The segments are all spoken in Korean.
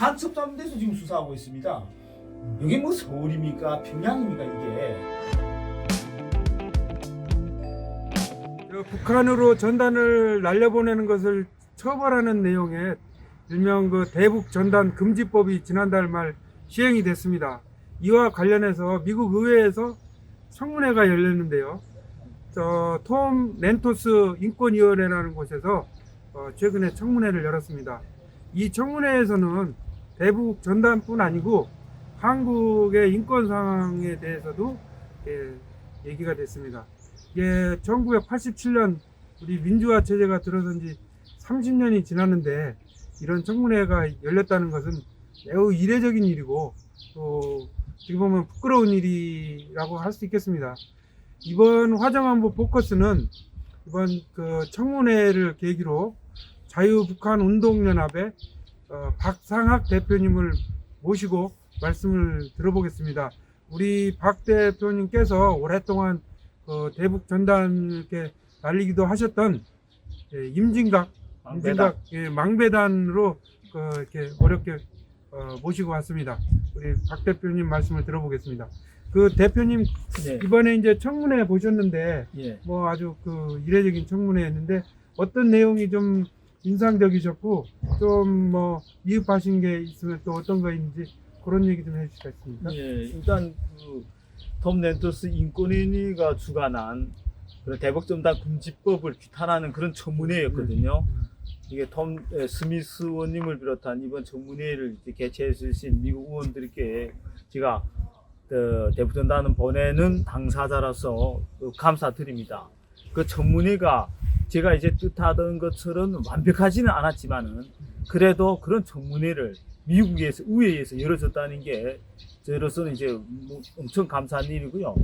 간첩자는 데서 지금 수사하고 있습니다. 이게 뭐 서울입니까? 평양입니까 이게? 저 북한으로 전단을 날려보내는 것을 처벌하는 내용의 일명 그 대북 전단 금지법이 지난달 말 시행이 됐습니다. 이와 관련해서 미국 의회에서 청문회가 열렸는데요. 저톰 렌토스 인권위원회라는 곳에서 어, 최근에 청문회를 열었습니다. 이 청문회에서는 대북 전단뿐 아니고 한국의 인권 상황에 대해서도 예, 얘기가 됐습니다. 이게 1987년 우리 민주화 체제가 들어선 지 30년이 지났는데 이런 청문회가 열렸다는 것은 매우 이례적인 일이고 또 어떻게 보면 부끄러운 일이라고 할 수 있겠습니다. 이번 화정안보 포커스는 이번 그 청문회를 계기로 자유북한 운동연합의 어, 박상학 대표님을 모시고 말씀을 들어보겠습니다. 우리 박 대표님께서 오랫동안 그 대북 전단을 이렇게 날리기도 하셨던 예, 임진각, 임진각 예, 망배단으로 그 이렇게 어렵게 어, 모시고 왔습니다. 우리 박 대표님 말씀을 들어보겠습니다. 그 대표님 네. 이번에 이제 청문회 보셨는데 예. 뭐 아주 그 이례적인 청문회였는데 어떤 내용이 좀 인상적이셨고 좀 뭐 이입하신 게 있으면 또 어떤 거인지 그런 얘기 좀 있습니까? 예, 일단 그톰 렌토스 인권위가 주관한 그런 대북전단 금지법을 규탄하는 그런 청문회였거든요. 이게 톰 에, 스미스 의원님을 비롯한 이번 청문회를 개최해 주신 미국 의원들께 제가 그 대북전단을 보내는 당사자로서 그 감사드립니다. 그 청문회가 제가 이제 뜻하던 것처럼 완벽하지는 않았지만은 그래도 그런 청문회를 미국에서 의회에서 열어줬다는 게 저로서는 이제 뭐 엄청 감사한 일이고요.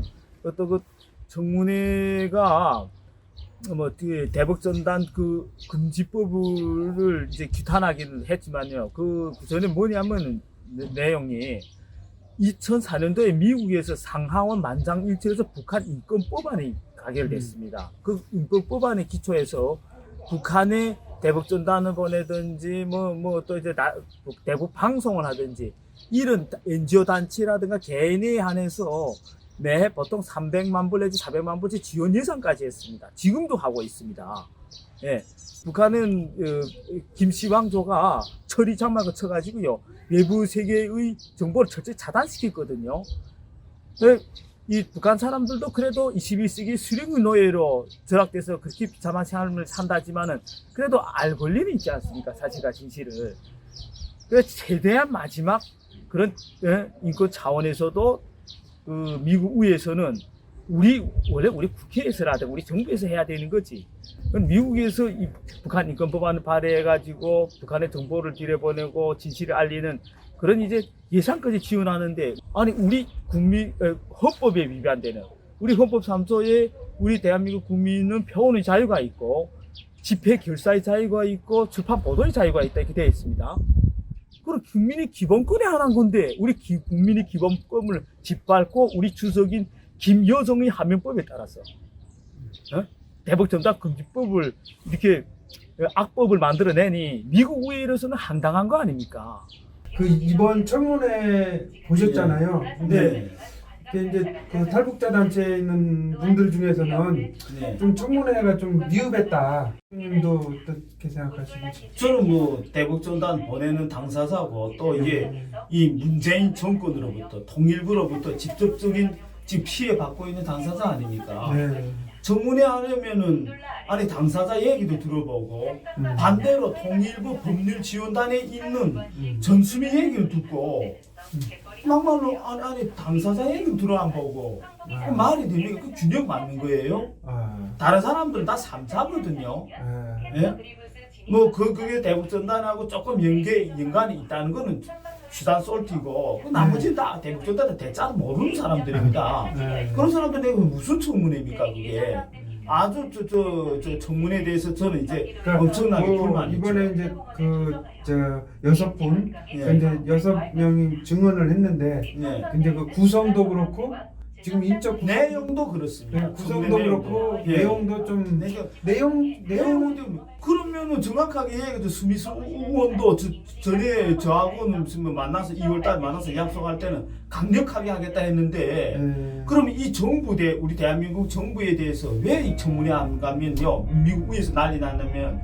또그 청문회가 뭐그 대북전단 그 금지법을 이제 규탄하기는 했지만요. 그 전에 뭐냐면 내- 내용이 2004년도에 미국에서 상하원 만장일치에서 북한 인권 법안이 가결됐습니다. 그 인권 법안에 기초해서 북한의 대북전 단을 보내든지 뭐 뭐 또 이제 나- 대북 방송을 하든지 이런 NGO 단체라든가 개인에 한해서 매해 보통 300만 불 내지 400만 불치 지원 예산까지 했습니다. 지금도 하고 있습니다. 예. 북한은 어, 김시황조가 처리 장막을 쳐가지고요 외부 세계의 정보를 철저히 차단시켰거든요. 예, 이 북한 사람들도 그래도 21세기 수령의 노예로 절약돼서 그렇게 비참한 삶을 산다지만은 그래도 알 권리는 있지 않습니까? 사실과 진실을. 그 최대한 마지막 그런 예, 인권 차원에서도 그 미국 의회에서는 우리 원래 우리 국회에서라든가 우리 정부에서 해야 되는 거지. 미국에서 이 북한 인권 법안을 발의해가지고 북한의 정보를 들여보내고 진실을 알리는 그런 이제 예산까지 지원하는데 아니 우리 국민 어, 헌법에 위반되는 우리 헌법 3조에 우리 대한민국 국민은 표현의 자유가 있고 집회 결사의 자유가 있고 출판 보도의 자유가 있다 이렇게 되어 있습니다. 그럼 국민의 기본권의 하나인 건데 우리 기- 국민의 기본권을 짓밟고 우리 주석인 김여정의 하명법에 따라서 어? 대북 전단 금지법을 이렇게 악법을 만들어내니 미국 의회로서는 황당한 거 아닙니까? 그 이번 청문회 보셨잖아요. 근데 네. 이제 그 탈북자 단체에 있는 분들 중에서는 네. 좀 청문회가 좀 미흡했다. 님도 어떻게 생각하시고? 저는 뭐 대북전단 보내는 당사자고 또 이게 이 문재인 정권으로부터 통일부로부터 직접적인 지금 피해 받고 있는 당사자 아닙니까? 네. 청문회 하려면은 아니 당사자 얘기도 들어보고 음. 반대로 통일부 법률지원단에 있는 음. 전수미 얘기를 듣고 막말로 아니, 아니 당사자 얘기를 들어 안 보고 그 말이 됩니까? 그 균형 맞는 거예요? 아, 다른 사람들은 다 삼사거든요. 아, 예? 뭐 그 그게 대북전단하고 조금 연계 연관이 있다는 거는 수단 솔티고 그 나머지는 다 대북전단은 대자도 모르는 사람들입니다. 네. 그런 사람들 내가 무슨 청문회입니까 그게? 아주 저 저 저 청문회에 대해서 저는 이제 그러니까 엄청나게 뭐 불만이. 이번에 이제 그 저 여섯 분 예. 이제 여섯 명이 증언을 했는데 예. 근데 그 구성도 그렇고 지금 인적 내용도 그렇습니다. 네, 구성도 그렇고 예. 내용도 좀 내용 내용 내용은 내용은 그러면은 정확하게 얘기해도 스미스 의원도 저, 전에 저하고는 무슨 뭐 만나서 2월달 만나서 약속할 때는 강력하게 하겠다 했는데 예. 그럼 이 정부대 우리 대한민국 정부에 대해서 왜 이 청문회 안 가면요 미국에서 난리 났냐면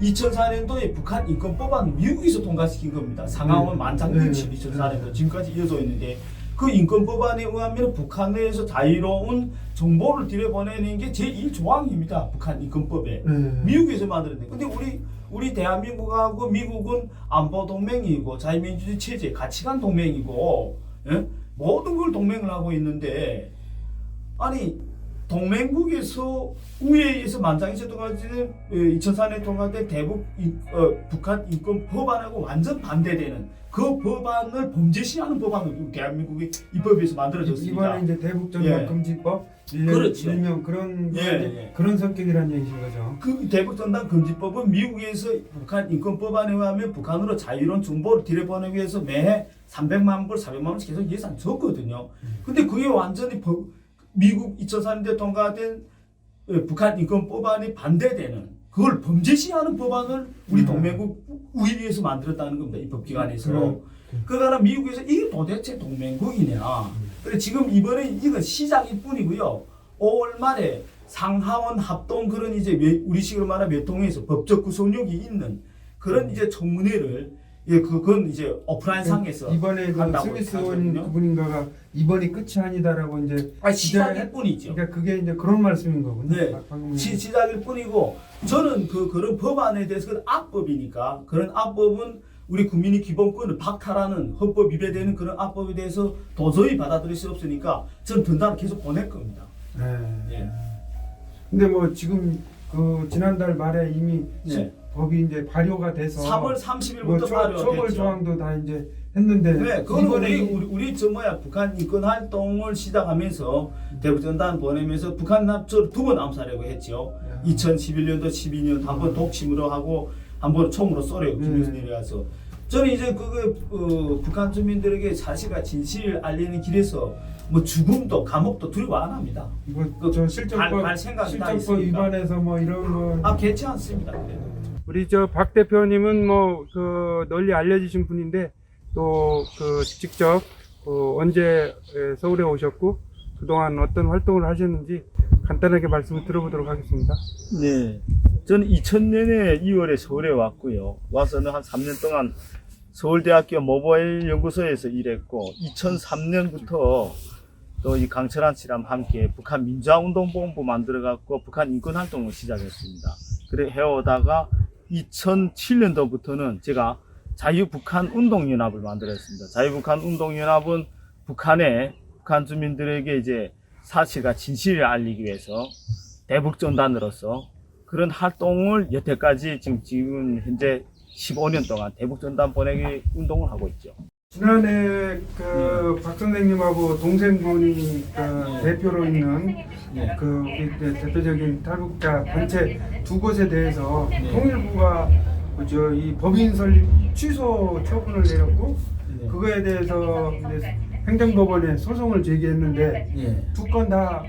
2004년도에 북한 인권법안 미국에서 통과시킨 겁니다. 상하원 네. 만장일치 네. 2004년도 지금까지 이어져 있는데 그 인권법안에 의하면 북한 내에서 자유로운 정보를 들여보내는 게 제1조항입니다. 북한 인권법에. 예. 미국에서 만들었는데 근데 우리 우리 대한민국하고 미국은 안보 동맹이고 자유민주주의 체제 가치관 동맹이고 예? 모든 걸 동맹을 하고 있는데 아니 동맹국에서 우회에서 만장일치 통과된 2004년에 통과된 대북 인- 어, 북한 인권 법안하고 완전 반대되는 그 법안을 범죄 시하는 법안을 우리 대한민국이 입법에서 만들어졌습니다. 이번에 이제 대북 전단 예. 금지법 일명, 그렇죠. 일명 그런 예, 예. 그런 성격이라는 얘기신 거죠. 그 대북전단 금지법은 미국에서 북한 인권법안에 의하면 북한으로 자유로운 정보를 들여보내기 위해서 매해 300만 불, 400만 원씩 계속 예산 줬거든요. 근데 그게 완전히 법- 미국 2004년대 통과된 어, 북한 인권법안이 반대되는 그걸 범죄시하는 법안을 우리 음. 동맹국 우위에서 만들었다는 겁니다. 입법기관에서. 그럼. 그러나 미국에서 이게 도대체 동맹국이냐. 그래 지금 이번에 이건 시작일 뿐이고요. 5월 말에 상하원 합동 그런 이제 외- 우리식으로 말하면 외통에서 법적 구속력이 있는 그런 이제 청문회를 예 그건 이제 오프라인 상에서 이번에 그 한다고 스미스 하거든요. 의원 그분인가가 이번이 끝이 아니다라고 이제 아 시작일 뿐이죠. 그러니까 그게 이제 그런 말씀인 거군요. 네. 아, 방금 시, 시작일 뿐이고 저는 그 그런 법안에 대해서 그건 악법이니까 그런 악법은 우리 국민의 기본권을 박탈하는 헌법 위배되는 그런 악법에 대해서 도저히 받아들일 수 없으니까 저는 전단을 계속 보낼 겁니다. 네. 예. 근데 뭐 지금 그 지난달 말에 이미 네. 법이 이제 발효가 돼서 3월 뭐 30일부터 처, 발효됐죠. 처벌 조항도 다 이제 했는데 네, 그거는 우리, 이- 우리 우리 저 뭐야 북한 인권 활동을 시작하면서 대북 전단 보내면서 북한 납치를 두 번 암살하고 했죠. 야. 2011년도 12년 한번 독침으로 하고 한 번 총으로 쏘려고 김일성 네. 내려가서 저는 이제 그거 어, 북한 주민들에게 사실과 진실을 알리는 길에서 뭐 죽음도 감옥도 두려워 안 합니다. 이거 그저 갈- 실정법 갈 생각이 다 실정법. 위반해서 뭐 이런 거 아 괜찮습니다. 그래도. 우리 저 박 대표님은 뭐 그 널리 알려지신 분인데 또 그 직접 그 언제 에, 서울에 오셨고 그동안 어떤 활동을 하셨는지 간단하게 말씀을 들어보도록 하겠습니다. 네. 저는 2000년에 2월에 서울에 왔고요. 와서는 한 3년 동안 서울대학교 모바일 연구소에서 일했고 2003년부터 또 이 강철한 씨랑 함께 북한 민주화운동본부 만들어 갖고 북한 인권 활동을 시작했습니다. 그래 해오다가 2007년도부터는 제가 자유북한 운동연합을 만들었습니다. 자유북한 운동연합은 북한의 북한 주민들에게 이제 사실과 진실을 알리기 위해서 대북전단으로서 그런 활동을 여태까지 지금, 지금 현재 15년 동안 대북전단 보내기 운동을 하고 있죠. 지난해 그 박 선생님하고 동생분이 그 대표로 있는 네. 그 우리 대- 대표적인 탈북자 단체 두 곳에 대해서 네. 통일부가 그저 이 법인 설립 취소 처분을 내렸고 네. 그거에 대해서 이제 행정법원에 소송을 제기했는데 예. 두 건 다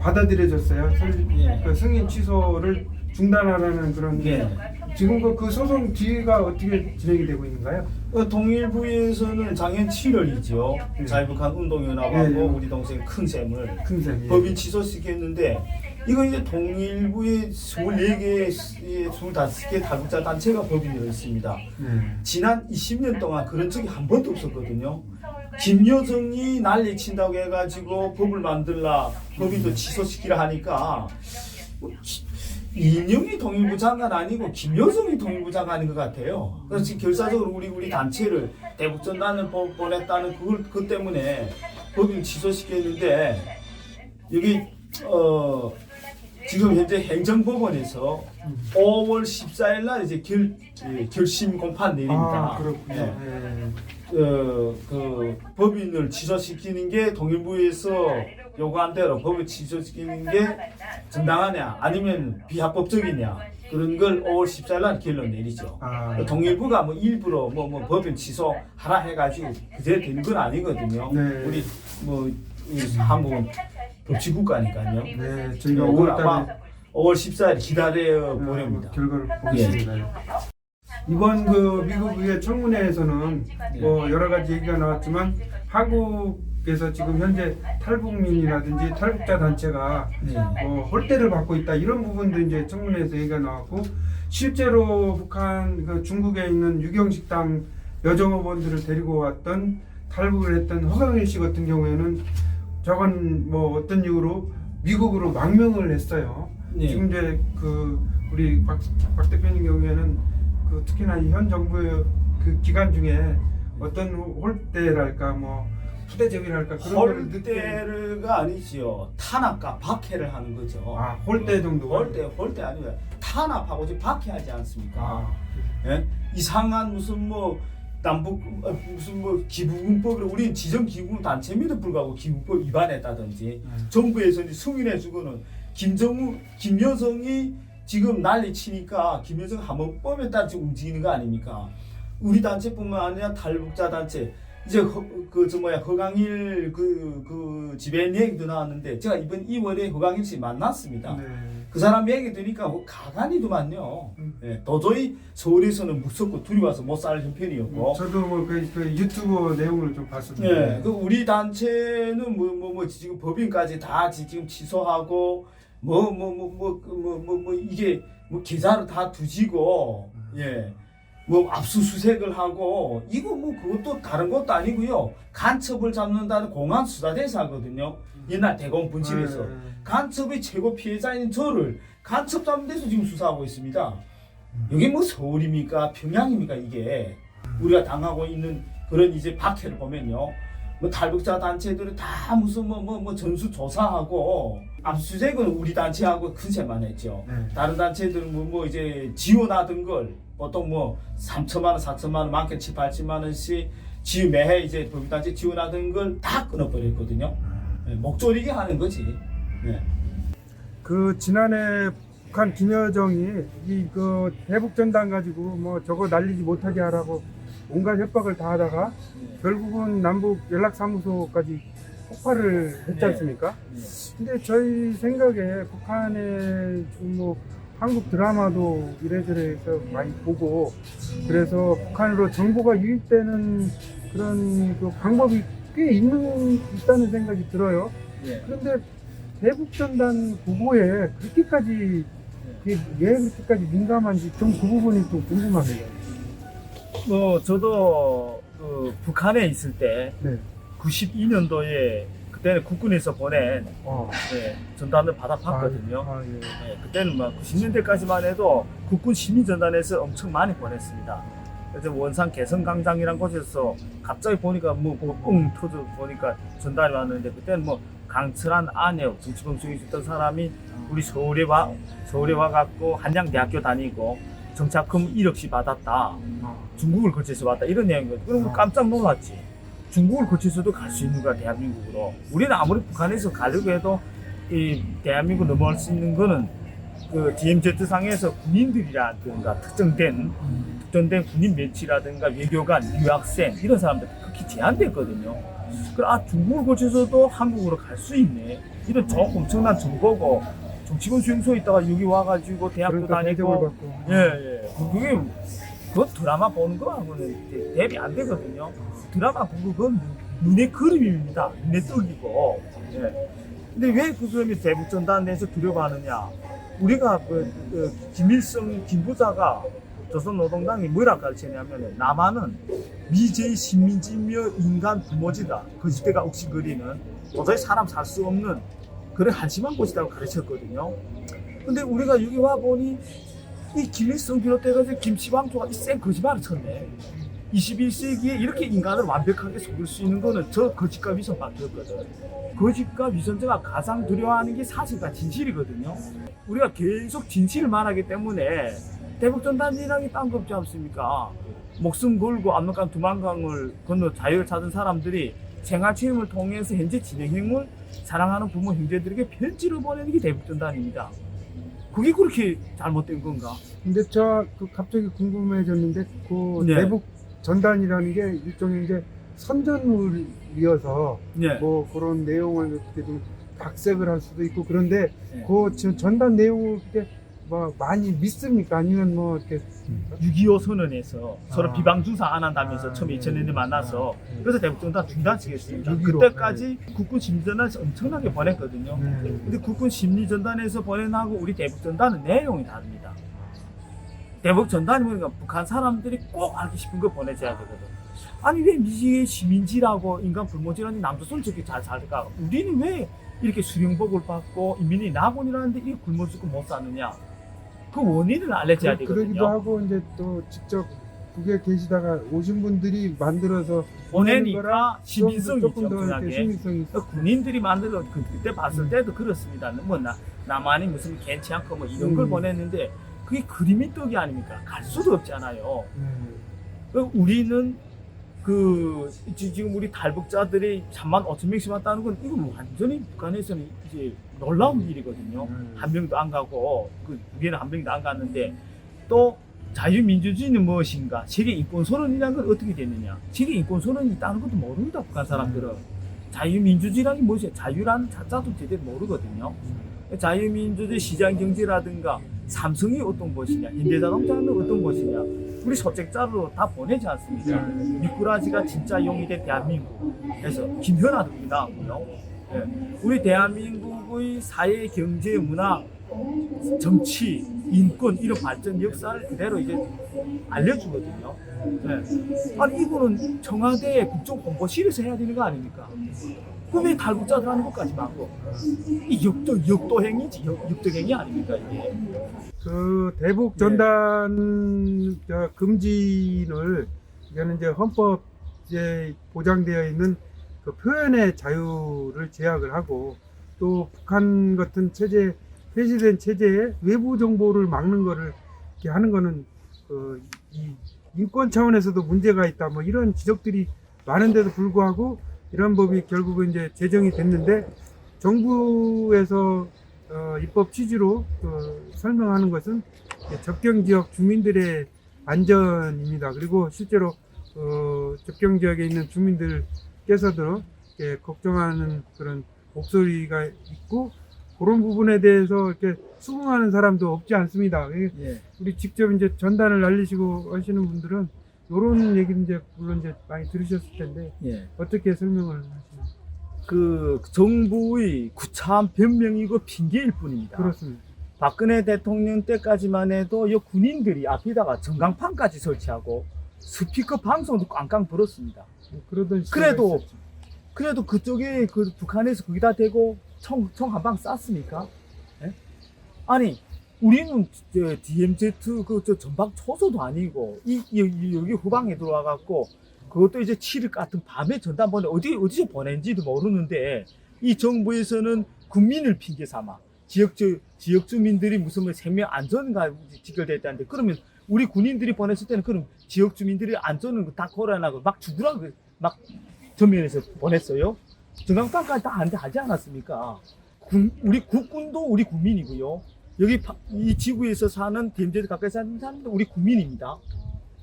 받아들여졌어요. 설립, 예. 그 승인 취소를 중단하라는 그런 예. 지금 그, 그 소송 뒤가 어떻게 진행이 되고 있는가요? 어, 동일부에서는 작년 7월이죠. 예. 자유북한 운동연합하고 예, 예. 우리 동생 큰샘을 큰생 예. 법인 취소시켰는데 이거 이제 동일부에 24개, 25개 다국자 단체가 법인으로 있습니다. 네. 지난 20년 동안 그런 적이 한 번도 없었거든요. 김여정이 난리 친다고 해가지고 법을 만들라 법인도 취소시키라 하니까 뭐 기- 이인영이 통일부 장관 아니고 김여정이 통일부 장관인 것 같아요. 그래서 지금 결사적으로 우리 우리 단체를 대북전단을 보- 보냈다는 그걸 그 때문에 법인 취소시켰는데 여기 어 지금 현재 행정법원에서 5월 14일 날 이제 결 예, 결심 공판 내립니다. 아 그렇군요. 예. 예. 어, 그 법인을 취소시키는 게 동일부에서 요구한 대로 법을 취소시키는 게 정당하냐 아니면 비합법적이냐 그런 걸 5월 14일 날 결론 내리죠. 아, 동일부가 뭐 일부러 뭐, 뭐 법인 취소하라 해가지고 그제 된건 아니거든요. 네. 우리 뭐 이 한국은 법치국가니까요. 네, 저희가 이거 5월 아마 달에 5월 14일 기다려 보냅니다. 결과를 보겠습니다. 이번 그 미국의 청문회에서는 네. 뭐 여러 가지 얘기가 나왔지만 한국 에서 지금 현재 탈북민이라든지 탈북자 단체가 네. 어, 홀대를 받고 있다 이런 부분도 이제 청문회에서 얘기가 나왔고 실제로 북한 그 중국에 있는 유경식당 여정업원들을 데리고 왔던 탈북을 했던 허강일 씨 같은 경우에는 저건 뭐 어떤 이유로 미국으로 망명을 했어요. 네. 지금 이제 그 우리 박, 박 대표님 경우에는 그 특히나 이현 정부의 그 기간 중에 어떤 홀대랄까 뭐 푸대접이랄까 그런 거를 느끼 홀대가 아니지요. 탄압과 박해를 하는 거죠. 아 홀대 정도 홀대 홀대 아니고요. 탄압하고 지금 박해하지 않습니까? 아, 예? 이상한 무슨 뭐 남북 어, 무슨 뭐 기부금법으로 우리는 지정 기부금 단체임에도 불구하고 기부법 위반했다든지 네. 정부에서 이제 승인해 주고는 김정우 김여성이 지금 난리 치니까 김여성 한번법에 따라 지금 움직이는 거 아닙니까? 우리 단체뿐만 아니라 탈북자 단체 이제 그저 뭐야 허강일 그 그 집에 얘기도 나왔는데 제가 이번 2월에 허강일 씨 만났습니다. 네. 그 사람 얘기 들으니까 뭐 가관이더만요. 음. 예, 도저히 서울에서는 무섭고 두려워서 못 살 형편이었고. 저도 뭐그 그 유튜브 내용을 좀 봤었는데 예, 그 우리 단체는 뭐뭐뭐 지금 법인까지 다 지- 지금 취소하고 뭐 뭐 뭐 뭐 뭐 뭐 뭐 이게 뭐 계좌를 다 두지고 예. 뭐 압수수색을 하고 이거 뭐 그것도 다른 것도 아니고요. 간첩을 잡는다는 공안 수사 대사거든요. 옛날 대공 분실에서 네. 간첩의 최고 피해자인 저를 간첩 잡는 데서 지금 수사하고 있습니다. 여기 뭐 서울입니까? 평양입니까? 이게 우리가 당하고 있는 그런 이제 박해를 보면요. 뭐 탈북자 단체들은 다 무슨 뭐 뭐 뭐 전수 조사하고 압수수색은 우리 단체하고 큰셈만 했죠. 네. 다른 단체들은 뭐, 뭐 이제 지원하던 걸 보통 뭐 3천만 원, 4천만 원, 많게 7, 8천만 원씩 지 매해 이제 법인단체 지원하던 걸 다 끊어버렸거든요. 네, 목조리게 하는 거지. 네. 그 지난해 북한 김여정이 이그 대북 전단 가지고 뭐 저거 날리지 못하게 하라고 온갖 협박을 다 하다가 결국은 남북 연락사무소까지 폭발을 했지 네. 않습니까? 근데 저희 생각에 북한의 뭐 한국 드라마도 이래저래 해서 많이 보고 그래서 북한으로 정보가 유입되는 그런 그 방법이 꽤 있는 있다는 생각이 들어요. 네. 그런데 대북전단 보고에 그렇게까지 왜 그렇게까지 민감한지 좀 그 부분이 좀 궁금합니다. 뭐 저도 그 북한에 있을 때 네. 92년도에 그때는 국군에서 보낸 어. 네, 전단을 받아봤거든요. 아, 예. 네, 그때는 막 90년대까지만 해도 국군 시민전단에서 엄청 많이 보냈습니다. 그래서 원산 개성광장이란 곳에서 갑자기 보니까 뭐뻥 터져 보니까 전달이 왔는데 그때는 뭐 강철한 아내 정치범수에 있었던 사람이 우리 서울에 와 서울에 와갖고 한양대학교 다니고 정착금 1억씩 받았다. 어. 중국을 거쳐서 왔다 이런 내용이거든. 그럼 어. 깜짝 놀랐지. 중국을 거쳐서도 갈 수 있는 거야 대한민국으로. 우리는 아무리 북한에서 가려고 해도 이 대한민국 넘어갈 수 있는 거는 그 DMZ 상에서 군인들이라든가 특정된 특정된 군인 매치라든가 외교관, 유학생 이런 사람들 극히 제한됐거든요. 그아 중국을 거쳐서도 한국으로 갈 수 있네. 이런 저 엄청난 정보고 정치권 수용소에 있다가 여기 와가지고 대학도 그러니까 다니고 받고. 예, 예. 그게 그 드라마 보는 거하고는 대- 대비 안 되거든요. 드라마 그건 눈의 그림입니다. 눈의 떡이고. 예. 근데 왜 그 그림이 대북전단에서 두려워하느냐? 우리가 그, 그 김일성 김부자가 조선노동당이 뭐라 가르치냐면 남한은 미제의 식민지며 인간 부모지다. 거짓대가 욱신거리는 도저히 사람 살 수 없는 그런 한심한 곳이라고 가르쳤거든요. 근데 우리가 여기 와 보니 이 김일성 비롯해가지고 김치왕조가 이센 거짓말을 쳤네. 21세기에 이렇게 인간을 완벽하게 속일 수 있는 거는 저 거짓과 위선밖에 없거든. 거짓과 위선자가 가장 두려워하는 게 사실과 진실이거든요. 우리가 계속 진실을 말하기 때문에 대북전단이라는 게딴거 없지 않습니까? 목숨 걸고 압록강 두만강을 건너 자유를 찾은 사람들이 생활체험을 통해서 현재 진행형을 사랑하는 부모 형제들에게 편지를 보내는 게 대북전단입니다. 그게 그렇게 잘못된 건가? 근데 저 그 갑자기 궁금해졌는데 그 네. 대북 전단이라는 게 일종의 이제 선전물이어서 예. 뭐 그런 내용을 어떻게 좀 각색을 할 수도 있고 그런데 예. 그 전- 전단 내용을 그렇게 뭐 많이 믿습니까? 아니면 뭐 이렇게 6.25 선언에서 서로 아. 비방 주사 안 한다면서 아, 처음에 예. 2000년에 만나서 예. 그래서 대북전단 중단시켰습니다. 6.15. 그때까지 국군 심리전단에서 엄청나게 보냈거든요. 네. 근데 국군 심리전단에서 보낸 하고 우리 대북전단은 내용이 다릅니다. 대북 전단이 보니까 북한 사람들이 꼭 알고 싶은 거 보내줘야 되거든. 아니 왜 미지의 시민지라고 인간 불모지라니 남조선 저렇게 잘 살까? 우리는 왜 이렇게 수령복을 받고 인민이 낙원이라는데 이렇게 굶어 죽고 못 사느냐? 그 원인을 알려줘야 그- 그러기도 되거든요. 하고 이제 또 직접 국에 계시다가 오신 분들이 만들어서 보내니까 시민성이 적중하게. 시민성이 군인들이 만들어 그, 그때 음. 봤을 때도 그렇습니다. 뭐 나, 나만이 무슨 괜찮 않고 뭐 이런 걸 음. 보냈는데 그게 그림이 떡이 아닙니까? 갈 수도 없잖아요. 네. 그 우리는 그 지- 지금 우리 탈북자들이 3만 5천 명씩 왔다는 건 이건 완전히 북한에서는 이제 놀라운 일이거든요. 음. 한 명도 안 가고 그 북에는 한 명도 안 갔는데 또 자유민주주의는 무엇인가? 세계 인권 선언이라는 건 어떻게 됐느냐? 세계 인권 선언이 있다는 것도 모릅니다. 북한 사람들은. 자유민주주의라는 게 무엇이야? 자유라는 자자도 제대로 모르거든요. 자유민주주의 시장 경제라든가 삼성이 어떤 것이냐, 현대자동차는 어떤 것이냐, 우리 소책자로 다 보내지 않습니까? 미꾸라지가 진짜 용이 된 대한민국. 그래서 김현아도 나왔고요. 예. 우리 대한민국의 사회, 경제, 문화, 정치, 인권 이런 발전 역사를 그대로 이제 알려주거든요. 예. 아니 이거는 청와대 국정홍보실에서 해야 되는 거 아닙니까? 그럼 왜 탈북자들 하는 것까지 막고 이 역도 역도행이지 역, 역도행이 아닙니까 이게? 그 대북 네. 전단 저 금지를 이거는 이제 헌법에 보장되어 있는 그 표현의 자유를 제약을 하고 또 북한 같은 체제 폐지된 체제에 외부 정보를 막는 거를 이렇게 하는 거는 그이 인권 차원에서도 문제가 있다 뭐 이런 지적들이 많은데도 불구하고 이런 법이 결국은 이제 제정이 됐는데 정부에서 어, 입법 취지로 그 설명하는 것은 접경 지역 주민들의 안전입니다. 그리고 실제로 어, 접경 지역에 있는 주민들께서도 이렇게 걱정하는 그런 목소리가 있고 그런 부분에 대해서 이렇게 수긍하는 사람도 없지 않습니다. 이- 예. 우리 직접 이제 전단을 날리시고 하시는 분들은 이런 얘기는 이제 물론 이제 많이 들으셨을 텐데 예. 어떻게 설명을 하시나요? 그 정부의 구차한 변명이고 핑계일 뿐입니다. 그렇습니다. 박근혜 대통령 때까지만 해도 이 군인들이 앞에다가 전광판까지 설치하고 스피커 방송도 꽝꽝 불었습니다. 그러던 시대가 그래도 있었죠. 그래도 그쪽에 그 북한에서 거기다 대고 총 총 한 방 쐈습니까? 예? 아니 우리는 저 DMZ 그저 전방 초소도 아니고 이, 이- 이- 여기 후방에 들어와 갖고 그것도 이제 7일 같은 밤에 전단 보내 어디 어디서 보낸지도 모르는데 이 정부에서는 국민을 핑계 삼아 지역 주 지역 주민들이 무슨 뭐 생명 안전과 직결됐다는데 그러면 우리 군인들이 보냈을 때는 그럼 지역 주민들이 안전은 다 고려하고 막 죽으라고 막 전면에서 보냈어요. 전광판까지 다 안 하지 않았습니까? 군- 우리 국군도 우리 국민이고요. 여기 파- 이 지구에서 사는 댐제드 가까이 사는 사람도 우리 국민입니다.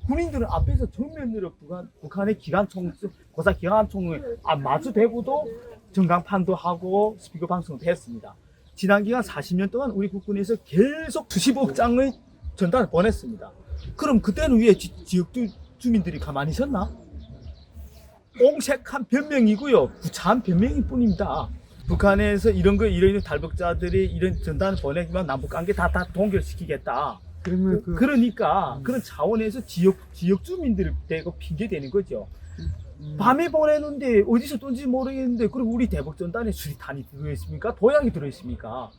군인들은 앞에서 정면으로 북한, 북한의 기관총, 고사 기관총을 아, 마주 대고도 전광판도 하고 스피커 방송도 했습니다. 지난 기간 40년 동안 우리 국군에서 계속 수십억 장의 전단을 보냈습니다. 그럼 그때는 왜 지, 주, 주민들이 가만히 있었나? 옹색한 변명이고요. 구차한 변명일 뿐입니다. 북한에서 이런 거 이런 탈북자들이 이런 전단을 보내기만 남북 관계 다 다 동결시키겠다. 그러면 그 그, 러니까 음. 그런 차원에서 지역 지역 주민들을 대고 핑계 대는 거죠. 음, 밤에 보내는데 어디서 떤지 모르겠는데 그럼 우리 대북 전단에 수리탄이 들어 있습니까? 도약이 들어 있습니까?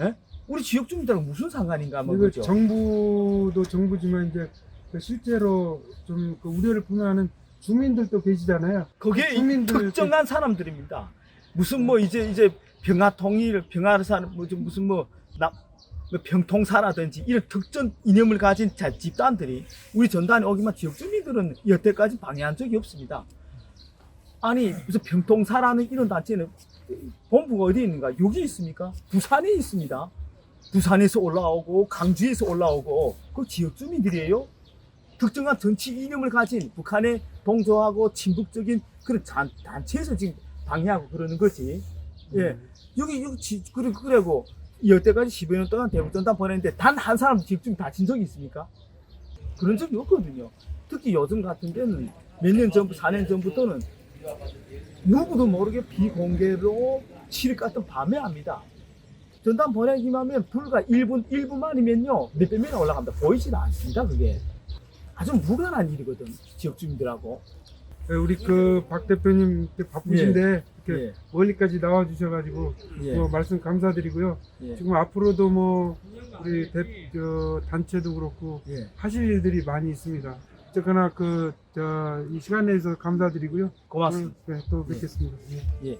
예? 우리 지역 주민들하고 무슨 상관인가 뭐 이거 그죠? 정부도 정부지만 이제 그 실제로 좀 그 우려를 표명하는 주민들도 계시잖아요. 그게 주민들 특정한 사람들입니다. 무슨 뭐 이제 이제 평화 통일, 평화를 사는 뭐좀 무슨 뭐나 평통사라든지 이런 특정 이념을 가진 자- 집단들이 우리 전단에 오기만 지역 주민들은 여태까지 방해한 적이 없습니다. 아니 무슨 평통사라는 이런 단체는 본부가 어디 있는가? 여기 있습니까? 부산에 있습니다. 부산에서 올라오고 강주에서 올라오고 그 지역 주민들이에요. 특정한 정치 이념을 가진 북한의 동조하고 친북적인 그런 단, 단체에서 지금 방해하고 그러는 거지. 예. 여기 여기 지, 그래 그래고 여태까지 10여 년 동안 대북 전단 보냈는데 단 한 사람 집중 다친 적이 있습니까? 그런 적이 없거든요. 특히 요즘 같은 데는 몇 년 전부 4년 전부터는 누구도 모르게 비공개로 칠 같은 밤에 합니다. 전단 보내기만 하면 불과 1분 1분만이면요 몇백 명이 올라갑니다. 보이지도 않습니다. 그게 아주 무관한 일이거든 지역 주민들하고. 예, 우리 그 박 대표님 바쁘신데 이렇게 예, 멀리까지 나와 주셔가지고 예, 뭐 말씀 감사드리고요. 예, 지금 앞으로도 뭐 우리 대, 저 단체도 그렇고 예. 하실 일들이 많이 있습니다. 어쨌거나 그 저 이 시간 내에서 감사드리고요. 고맙습니다. 네, 또 뵙겠습니다. 예. 예.